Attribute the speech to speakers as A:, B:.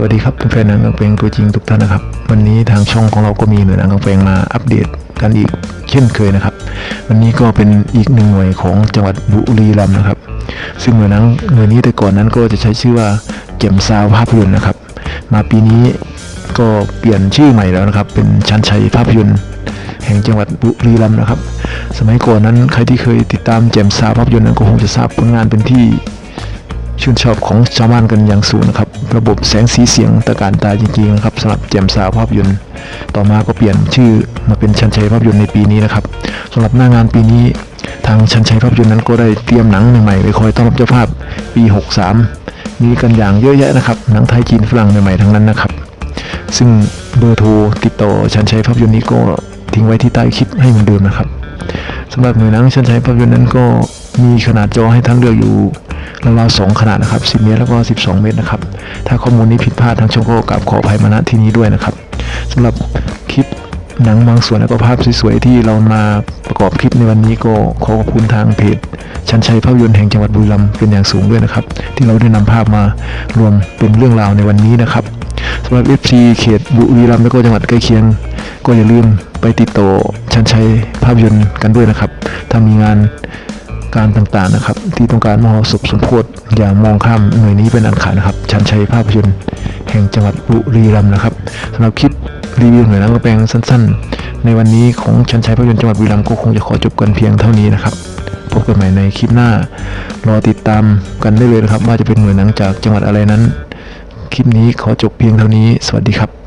A: สวัสดีครับแฟนๆหนังกางแปลงตัวจริงทุกท่านนะครับ วันนี้ทางช่องของเราก็มีหน่วยหนังกางแปลงมาอัปเดตกันอีกเช่นเคยนะครับ วันนี้ก็เป็นอีกหนึ่งหน่วยของจังหวัดบุรีรัมย์นะครับ ซึ่งหน่วยหนังหน่วยนี้แต่ก่อนนั้นก็จะใช้ชื่อว่าเก็มซาวภาพยนตร์นะครับ มาปีนี้ก็เปลี่ยนชื่อใหม่แล้วนะครับ เป็นชันชัยภาพยนตร์แห่งจังหวัดบุรีรัมย์นะครับ สมัยก่อนนั้นใครที่เคยติดตามแจมซาวภาพยนตร์นั้นก็คงจะทราบผลงานเป็นที่ชื่นชอบของชาวบ้านกันอย่างสูงนะครับ ระบบแสงสีเสียงตะการตาจริงๆนะครับสำหรับแจมสาวภาพยนตร์ ต่อมาก็เปลี่ยนชื่อมาเป็นชันชัยภาพยนตร์ในปีนี้นะครับสำหรับหน้างานปีนี้ ทางชันชัยภาพยนตร์นั้นก็ได้เตรียมหนังใหม่ๆไว้คอยต้อนรับเจ้าภาพปี 63 มีกันอย่างเยอะแยะนะครับหนังไทยจีนฝรั่งใหม่ๆทั้งนั้นนะครับ ซึ่งเบอร์โทรติดต่อชันชัยภาพยนตร์นี้ก็ทิ้งไว้ที่ใต้คลิปให้เหมือนเดิมนะครับสำหรับหน่วยหนังชันชัยภาพยนตร์นั้นก็มีขนาดจอให้ท่านเลือกอยู่ ราวๆสองขนาดนะครับ 10 เมตรแล้วก็ 12 เมตรนะครับ ถ้าข้อมูลนี้ผิดพลาดทางช่องก็กราบขออภัยมาณที่นี้ด้วยนะครับสำหรับคลิปหนังบางส่วนและก็ภาพสวยๆที่เรามาประกอบคลิปในวันนี้ก็ขอขอบคุณทางเพจชันชัยภาพยนตร์แห่งจังหวัดบุรีรัมย์เป็นอย่างสูงด้วยนะครับ ที่เราได้นำภาพมารวมเป็นเรื่องราวในวันนี้นะครับสำหรับ FC เขตบุรีรัมย์และก็จังหวัดใกล้เคียง ก็อย่าลืมไปติดต่อชันชัยภาพยนตร์กันด้วยนะครับถ้ามีงาน การต่างๆนะครับ ที่ต้องการมหรสพสมโพธิอย่ามองข้ามหน่วยนี้เป็นอันขาดนะครับ ชันชัยภาพยนตร์แห่งจังหวัดบุรีรัมย์นะครับสำหรับคลิปรีวิวหน่วยนังกระแปลงสั้น ๆ ในวันนี้ของชันชัยภาพยนตร์จังหวัดบุรีรัมย์ก็คงจะขอจบกันเพียงเท่านี้นะครับพบกันใหม่ในคลิปหน้า รอติดตามกันได้เลยนะครับ ว่าจะเป็นหน่วยหนังจากจังหวัดอะไรนั้น คลิปนี้ขอจบเพียงเท่านี้ สวัสดีครับ